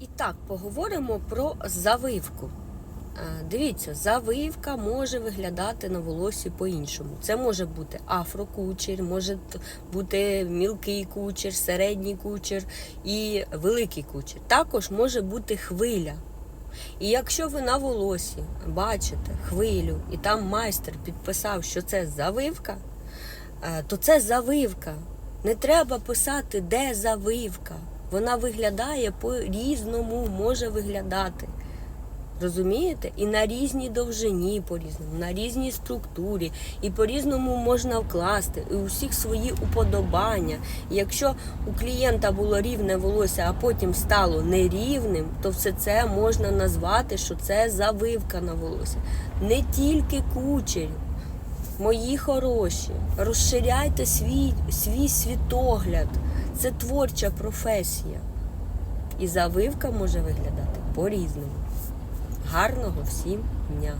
І так, поговоримо про завивку. Е, Дивіться, завивка може виглядати на волосі по-іншому. Це може бути афрокучер, може бути мілкий кучер, середній кучер і великий кучер. Також може бути хвиля. І якщо ви на волосі бачите хвилю, і там майстер підписав, що це завивка, е, то це завивка. Не треба писати, де завивка. Вона виглядає по-різному, може виглядати. Розумієте? І на різній довжині по-різному, на різній структурі, і по-різному можна вкласти, і у всіх свої уподобання. І якщо у клієнта було рівне волосся, а потім стало нерівним, то все це можна назвати, що це завивка на волосся. Не тільки кучері. Мої хороші, розширяйте свій, свій світогляд. Це творча професія. І завивка може виглядати по-різному. Гарного всім дня!